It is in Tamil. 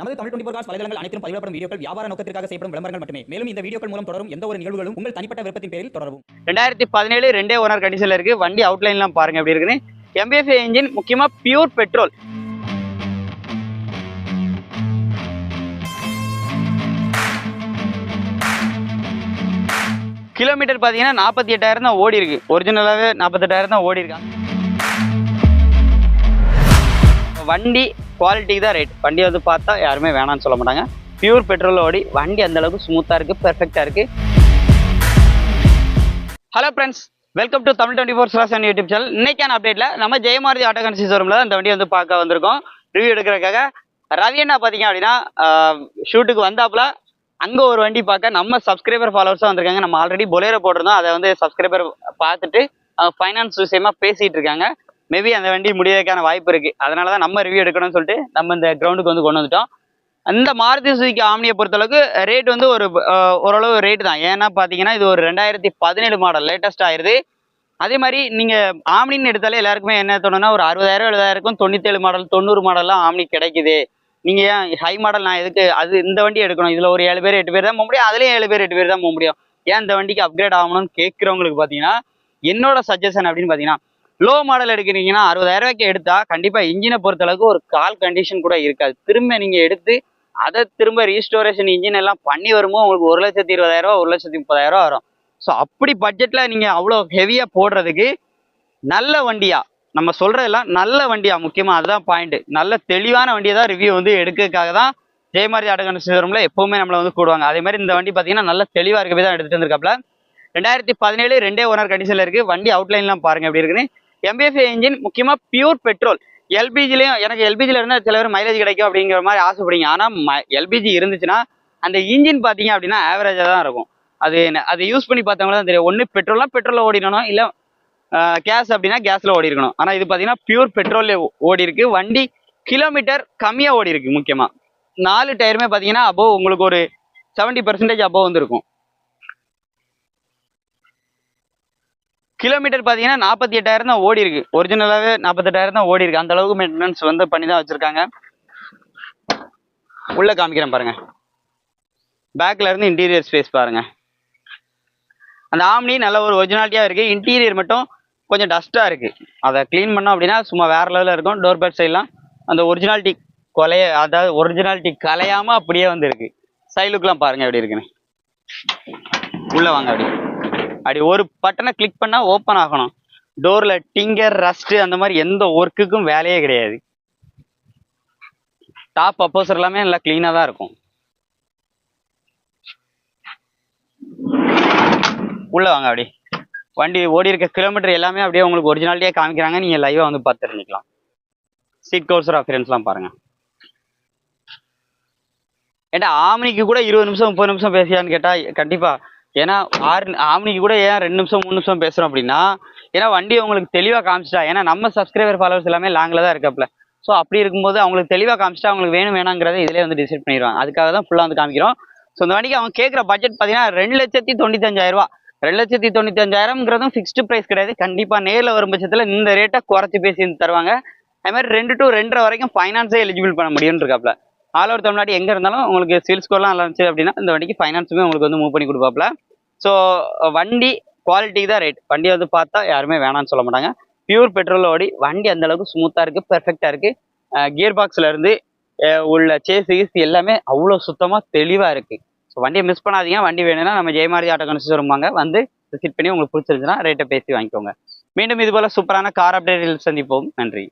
நமது தமிழ் டுவெண்டி ஃபோர் காஸ் வலைதளங்கள் அனைத்தும் பதிவிடப்படும் வீடியோக்கள் வியாபார நோக்கத்திற்காக செய்யப்படும் விளம்பரங்கள் மட்டுமே. மேலும் இந்த வீடியோக்கள் மூலம் தொடரும் எந்த ஒரு நிகழ்வுகளும் உங்கள் தனிப்பட்ட விருப்பத்தின் பேரில் தொடரும் ரெண்டாயிரத்தி பதினேழு ரெண்டே ஓனர் கண்டிஷன்ல இருக்கு. வண்டி அவுட்லைன்லாம் பாருங்க எப்படி இருக்குன்னு. எம்பிஎஃப் இன்ஜின் முக்கியமா பியூர் பெட்ரோல் கிலோமீட்டர் பார்த்தீங்கன்னா நாற்பத்தி எட்டாயிரம் தான் ஓடி இருக்கு. ஒரிஜினலாகவே நாற்பத்தெட்டாயிரம் தான் ஓடி இருக்காங்க. வண்டி குவாலிட்டிக்கு தான் ரேட் வண்டி வந்து பார்த்தா யாருமே வேணாம்னு சொல்ல மாட்டாங்க. பியூர் பெட்ரோல் ஓடி வண்டி அந்தளவுக்கு ஸ்மூத்தாக இருக்கு பெர்ஃபெக்டாக இருக்கு. Hello friends welcome to Tamil twenty four slash YouTube channel இன்னைக்கான அப்டேட்ல நம்ம ஜெயமாரதி ஆட்டோ கன்சி ஷோரூமில் தான் இந்த வந்து பார்க்க வந்திருக்கோம். ரிவ்யூ எடுக்கிறதுக்காக ரவி என்ன பார்த்தீங்க அப்படின்னா ஷூட்டுக்கு வந்தாப்புல அங்கே ஒரு வண்டி பார்க்க நம்ம சப்ஸ்கிரைபர் ஃபாலோவர்ஸும் வந்திருக்காங்க. நம்ம ஆல்ரெடி பொலேரோ போட்டிருந்தோம். அதை வந்து சப்ஸ்கிரைபர் பார்த்துட்டு ஃபைனான்ஸ் விஷயமா பேசிகிட்டு இருக்காங்க. மேபி அந்த வண்டி முடியறதுக்கான வாய்ப்பு இருக்கு. அதனால தான் நம்ம ரிவ்யூ எடுக்கணும்னு சொல்லிட்டு நம்ம இந்த கிரவுண்டுக்கு வந்து கொண்டு வந்துட்டோம். அந்த மாருதி சுசுகி ஆம்னியை பொறுத்தளவுக்கு ரேட் வந்து ஒரு ஓரளவு ரேட் தான். ஏன்னா பார்த்தீங்கன்னா இது ஒரு ரெண்டாயிரத்தி பதினேழு மாடல் லேட்டஸ்ட் ஆயிடுது அதே மாதிரி நீங்கள் ஆம்னின்னு எடுத்தாலே எல்லாருக்குமே என்ன தோணுன்னா ஒரு அறுபதாயிரம் எழுபதாயிரம் தொண்ணூத்தேழு மாடல் தொண்ணூறு மாடல்லாம் ஆம்னி கிடைக்குது. நீங்கள் ஏன் ஹை மாடல் நான் எதுக்கு அது இந்த வண்டி எடுக்கணும். இதில் ஒரு ஏழு பேர் எட்டு பேர் தான் போக முடியும். அதுலேயும் ஏழு பேர் எட்டு பேர் தான் போக முடியும். ஏன் இந்த வண்டிக்கு அப்கிரேட் ஆகணும்னு கேட்குறவங்களுக்கு பார்த்தீங்கன்னா என்னோட சஜஷன் அப்படின்னு பார்த்தீங்கன்னா லோ மாடல் எடுக்கிறீங்கன்னா அறுபதாயிரம் ரூபாய்க்கு எடுத்தா கண்டிப்பாக இன்ஜினை பொறுத்தளவுக்கு ஒரு கால் கண்டிஷன் கூட இருக்காது. திரும்ப நீங்கள் எடுத்து அதை திரும்ப ரீஸ்டோரேஷன் இன்ஜின் எல்லாம் பண்ணி வரும்போது உங்களுக்கு ஒரு லட்சத்தி இருபதாயிரரூவா ஒரு லட்சத்தி முப்பதாயிரரூவா வரும். ஸோ அப்படி பட்ஜெட்டில் நீங்கள் அவ்வளோ ஹெவியாக போடுறதுக்கு நல்ல வண்டியா நம்ம சொல்கிறதெல்லாம் நல்ல வண்டியா முக்கியமாக அதுதான் பாயிண்ட்டு நல்ல தெளிவான வண்டியை தான் ரிவ்யூ வந்து எடுக்கிறதுக்காக தான் ஜெயமாரி ஆட்டோகன் சிதம்பரம்ல எப்பவுமே நம்மளை வந்து கூடுவாங்க. அதே மாதிரி இந்த வண்டி பார்த்தீங்கன்னா நல்ல தெளிவாக இருக்கவே தான் எடுத்துகிட்டு வந்திருக்காப்ல ரெண்டாயிரத்தி பதினேழு ரெண்டே ஓனர் கண்டிஷனில் இருக்குது வண்டி அவுட்லைன்லாம் பாருங்க எப்படி இருக்குன்னு. எம்பிஎஃப்ஐ இன்ஜின் முக்கியமாக பியூர் பெட்ரோல் எல்பிஜிலையும் எனக்கு எல்பிஜியில் இருந்தால் சில பேர் மைலேஜ் கிடைக்கும் அப்படிங்கிற மாதிரி ஆசைப்படுங்க ஆனால் எல்பிஜி இருந்துச்சுன்னா அந்த இன்ஜின் பார்த்தீங்க அப்படின்னா ஆவரேஜாக தான் இருக்கும். அது என்ன- அதை யூஸ் பண்ணி பார்த்தவங்க தான் தெரியும். ஒன்று பெட்ரோல்லாம் பெட்ரோலில் ஓடிடணும் இல்லை கேஸ் அப்படின்னா கேஸில் ஓடி இருக்கணும் ஆனால் இது பார்த்தீங்கன்னா பியூர் பெட்ரோலில் ஓடி இருக்கு வண்டி கிலோமீட்டர் கம்மியாக ஓடி இருக்கு முக்கியமாக நாலு டயருமே பார்த்தீங்கன்னா அப்போ உங்களுக்கு ஒரு செவன்ட்டி பர்சன்டேஜ் அப்போ வந்துருக்கும். கிலோமீட்டர் பார்த்தீங்கன்னா நாற்பத்தி எட்டாயிரம் தான் ஓடி இருக்கு. ஒரிஜினலாகவே நாற்பத்தெட்டாயிரம் தான் ஓடி இருக்கு. அந்த அளவுக்கு மெயின்டெனன்ஸ் வந்து பண்ணி தான் வச்சிருக்காங்க. உள்ள காமிக்கிறேன் பாருங்க. பேக்ல இருந்து இன்டீரியர் ஸ்பேஸ் பாருங்க. அந்த ஆம்னி நல்ல ஒரு ஒரிஜினாலிட்டியாக இருக்கு. இன்டீரியர் மட்டும் கொஞ்சம் டஸ்ட்டாக இருக்கு. அதை க்ளீன் பண்ணோம் அப்படின்னா சும்மா வேற லெவலில் இருக்கும். டோர் பேட் சைட்லாம் அந்த ஒரிஜினாலிட்டி கொலைய அதாவது ஒரிஜினாலிட்டி கலையாம அப்படியே வந்து இருக்கு. சைடு பாருங்க எப்படி இருக்குன்னு. உள்ள வாங்க அப்படி. அப்படி ஒரு பட்டனை கிளிக் பண்ணா ஓப்பன் ஆகணும். டோர்ல டிங்கர் ரஸ்ட் அந்த மாதிரி எந்த ஒர்க்குக்கும் வேலையே கிடையாது. டாப் அப்போசர் எல்லாமே நல்லா க்ளீனாக தான் இருக்கும். உள்ள வாங்க அப்படி. வண்டி ஓடி இருக்க கிலோமீட்டர் எல்லாமே அப்படியே உங்களுக்கு ஒரிஜினாலிட்டியாக காமிக்கிறாங்க. நீங்க லைவா வந்து பார்த்து தெரிஞ்சுக்கலாம். சீட் கவுசர் ஆஃபரன்ஸ்லாம் பாருங்க. ஏன்டா ஆம்னிக்கு கூட இருபது நிமிஷம் முப்பது நிமிஷம் பேசியான்னு கேட்டா கண்டிப்பா ஏன்னா ஆறு ஆம்னிக்கு கூட ஏன் ரெண்டு நிமிஷம் மூணு நிமிஷம் பேசுகிறோம் அப்படின்னா ஏன்னா வண்டி உங்களுக்கு தெளிவாக காமிச்சிட்டா ஏன்னா நம்ம சப்ஸ்கிரைபர் ஃபாலோவர்ஸ் எல்லாமே லாங்கில் தான் இருக்காப்ல ஸோ அப்படி இருக்கும்போது அவங்களுக்கு தெளிவாக காமிச்சிட்டா அவங்களுக்கு வேணும் வேணாங்கிறத இதிலே வந்து டிசைட் பண்ணிடுவாங்க. அதுக்காக தான் ஃபுல்லாக வந்து காமிக்கிறோம். ஸோ இந்த வண்டிக்கு அவங்க கேட்குற பட்ஜெட் பார்த்தீங்கன்னா ரெண்டு லட்சத்தி தொண்ணூத்தஞ்சாயிரம் ரூபா. ரெண்டு லட்சத்தி தொண்ணூத்தஞ்சாயிரம்ங்கிறதும் ஃபிக்ஸ்டு ப்ரைஸ் கிடையாது. கண்டிப்பாக நேரில் வரும் பட்சத்தில் இந்த ரேட்டை குறைச்சி பேசி தருவாங்க. அது மாதிரி ரெண்டு டு ரெண்டரை வரைக்கும் ஃபைனான்ஸே எலிஜிபிள் பண்ண முடியும்னு இருக்காப்ல. ஆல் ஓவர் தமிழ்நாடு எங்கே இருந்தாலும் உங்களுக்கு சில் ஸ்கோர்லாம் நல்லா இருந்துச்சு அப்படின்னா இந்த வண்டிக்கு ஃபைனான்ஸுமே உங்களுக்கு வந்து மூவ் பண்ணி கொடுப்பாப்ல ஸோ வண்டி குவாலிட்டிக்கு தான் ரேட் வண்டி வந்து பார்த்தா யாருமே வேணாம்னு சொல்ல மாட்டாங்க. பியூர் பெட்ரோல் ஓடி வண்டி அந்த அளவுக்கு ஸ்மூத்தாக இருக்குது பெர்ஃபெக்டாக இருக்குது கியர் பாக்ஸ்லேருந்து உள்ள சேஸ் எல்லாமே அவ்வளோ சுத்தமாக தெளிவாக இருக்குது ஸோ வண்டியை மிஸ் பண்ணாதீங்க. வண்டி வேணும்னா நம்ம ஜெயமாரி ஆட்டோ கன்சிஸ் வருவாங்க. வந்து விசிட் பண்ணி உங்களுக்கு பிடிச்சிருந்துச்சுன்னா ரேட்டை பேசி வாங்கிக்கோங்க. மீண்டும் இதுபோல் சூப்பரான கார் அப்டேட்டில் சந்திப்போம். நன்றி.